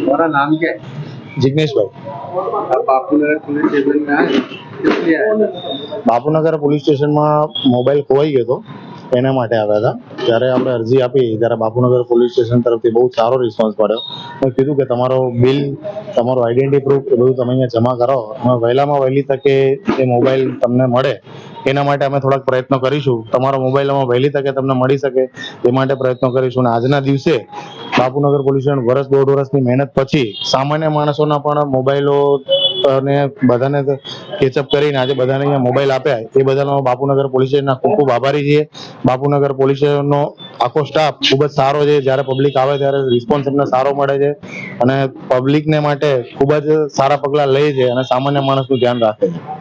तुम्हारा नाम क्या है જિગ્નેશભાઈ आप बापूनगर पुलिस स्टेशन में आए किस लिए आए બાપુનગર પોલીસ સ્ટેશનમાં મોબાઈલ ખોવાઈ ગયો હતો એના માટે આવ્યા હતા ત્યારે આપણે અરજી આપી ત્યારે બાપુનગર પોલીસ સ્ટેશન તરફથી બહુ સારો રિસ્પોન્સ મળ્યો મેં કીધું કે તમારો બિલ તમારો આઈડેન્ટિટી પ્રૂફ એ બધું તમે અહીંયા જમા કરો અમે વહેલામાં વહેલી તકે એ મોબાઈલ તમને મળે એના માટે અમે થોડાક પ્રયત્નો કરીશું તમારો મોબાઈલ અમે વહેલી તકે તમને મળી શકે એ માટે પ્રયત્નો કરીશું અને આજના દિવસે બાપુનગર પોલ્યુશન વર્ષ દોઢ વર્ષની મહેનત પછી સામાન્ય માણસોના પણ મોબાઈલો અને બધાને કેચઅપ કરીને આજે બધાને અહીંયા મોબાઈલ આપ્યા. એ બદલ બાપુનગર પોલીસ ખૂબ ખૂબ આભારી છીએ. બાપુનગર પોલીસ સ્ટેશનનો આખો સ્ટાફ ખૂબ જ સારો છે. જ્યારે પબ્લિક આવે ત્યારે રિસ્પોન્સ એમને સારો મળે છે અને પબ્લિકને માટે ખૂબ જ સારા પગલાં લે છે અને સામાન્ય માણસનું ધ્યાન રાખે છે.